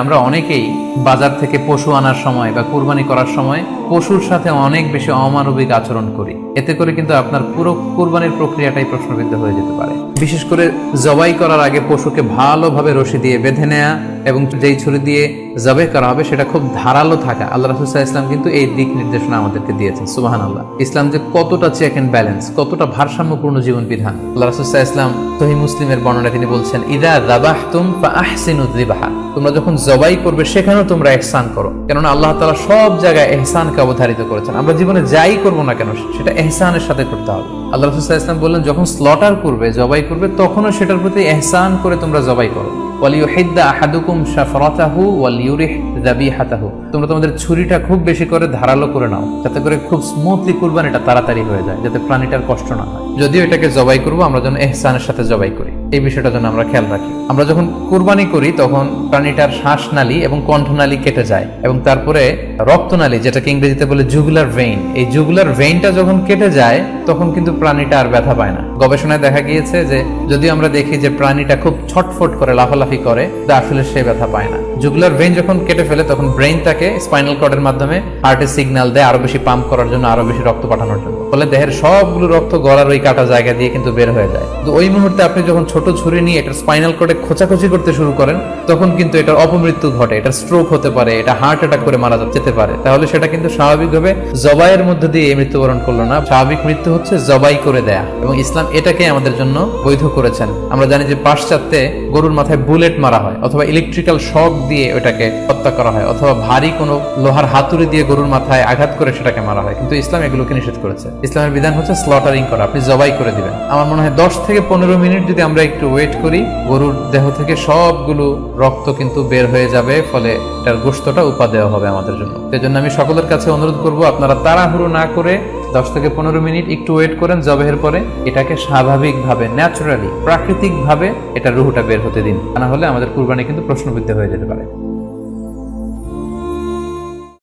আমরা অনেকেই বাজার থেকে পশু আনার সময় বা কুরবানি করার সময় পশুর সাথে অনেক বেশি অমানবিক আচরণ করি। এতে করে কিন্তু আপনার পুরো কুরবানির প্রক্রিয়াটাই প্রশ্নবিদ্ধ হয়ে যেতে পারে। বিশেষ করে জবাই করার আগে পশুকে ভালোভাবে রশি দিয়ে বেঁধে নেয়া এবং যেই ছুরি দিয়ে জবে করা হবে, সেটা খুব ধারালো থাকা। আল্লাহ রাসুল্লাহ ইসলাম কিন্তু এই দিক নির্দেশনা আমাদেরকে দিয়েছেন। সুবাহান আল্লাহ ইসলাম যে কতটা চেক অ্যান্ড ব্যালেন্স কতটা ভারসাম্যপূর্ণ জীবন বিধান আল্লাহ রাসুল্লাহ ইসলাম সহি মুসলিমের বর্ণনা তিনি বলছেন, ইদা দাবাহ তুম বা আহসিনু দিবাহা তোমরা যখন জবাই করবে, সেখানেও তোমরা এহসান করো। কেননা আল্লাহ তালা সব জায়গায় এহসানকে অবধারিত করেছেন। আমরা জীবনে যাই করব না কেন, সেটা এহসানের সাথে করতে হবে। আল্লাহ রসুল্লাহ ইসলাম বললেন, যখন স্লটার করবে, জবাই করবে, তখনও সেটার প্রতি এহসান করে তোমরা জবাই করো। ওয়ালিউহিদ্দা আহাদুকুম শাফরাতাহু ওয়ালিউরিহ যাবিহাতাহু। তোমরা তোমাদের ছুরিটা খুব বেশি করে ধারালো করে নাও, যাতে করে খুব স্মুথলি কুরবানিটা তাড়াতাড়ি হয়ে যায়, যাতে প্রাণীটার কষ্ট না হয়। যদিও এটাকে জবাই করব, আমরা যেন এহসানের সাথে জবাই করি। এই বিষয়টা যেন আমরা খেয়াল রাখি। আমরা যখন কুরবানি করি, তখন প্রাণীটার শ্বাসনালী এবং কণ্ঠনালী কেটে যায় এবং তারপরে রক্তনালী, যেটাকে ইংরেজিতে বলে জুগুলার ভেইন এই জুগুলার ভেইনটা যখন কেটে যায়, তখন কিন্তু প্রাণীটা আর ব্যথা পায় না। গবেষণায় দেখা গিয়েছে যে যদি আমরা দেখি যে প্রাণীটা খুব ছটফট করে, লাফালাফি করে, তা আসলে সে ব্যথা পায় না। জুগুলার ভেইন যখন কেটে ফেলে, তখন ব্রেইন তাকে স্পাইনাল কর্ডের মাধ্যমে হার্টে সিগন্যাল দেয়, আরও বেশি পাম্প করার জন্য, আরও বেশি রক্ত পাঠানোর জন্য। ফলে দেহের সবগুলো রক্ত গলার ওই কাটা জায়গা দিয়ে কিন্তু বের হয়ে যায়। তো ওই মুহূর্তে আপনি যখন ছোট ছুরি নিয়ে এটার স্পাইনাল কর্ডে খোঁচাখুচি করতে শুরু করেন, তখন কিন্তু এটার অপমৃত্যু ঘটে এটা স্ট্রোক হতে পারে, এটা হার্ট অ্যাটাক করে মারা যেতে পারে। তাহলে সেটা কিন্তু স্বাভাবিকভাবে জবাইয়ের মধ্যে দিয়ে মৃত্যুবরণ করল না। স্বাভাবিক মৃত্যু হচ্ছে জবাই করে দেয়া। এবং ইসলাম এটাকে আমাদের জন্য বৈধ করেছেন। আমরা জানি যে পাশ্চাত্যে গরুর মাথায় বুলেট মারা হয় অথবা ইলেকট্রিক্যাল শক দিয়ে ওটাকে হত্যা করা হয় অথবা ভারী কোনো লোহার হাতুড়ি দিয়ে গরুর মাথায় আঘাত করে সেটাকে মারা হয়। কিন্তু ইসলাম এগুলোকে নিষেধ করেছে। ইসলামের বিধান হচ্ছে স্লটারিং করা, আপনি জবাই করে দিবেন। আমার মনে হয় দশ থেকে পনেরো মিনিট যদি আমরা একটু ওয়েট করি, গরুর দেহ থেকে সবগুলো রক্ত কিন্তু বের হয়ে যাবে, ফলে এটার গোস্তটা উপা দেওয়া হবে আমাদের জন্য। সেই জন্য আমি সকলের কাছে অনুরোধ করব, আপনারা তাড়াহুড়ো না করে দশ থেকে পনেরো মিনিট একটু ওয়েট করেন জবেহের পরে। এটাকে স্বাভাবিকভাবে ন্যাচারালি প্রাকৃতিকভাবে এটা রুহুটা বের হতে দিন। না হলে আমাদের কুরবানি কিন্তু প্রশ্নবিদ্ধ হয়ে যেতে পারে।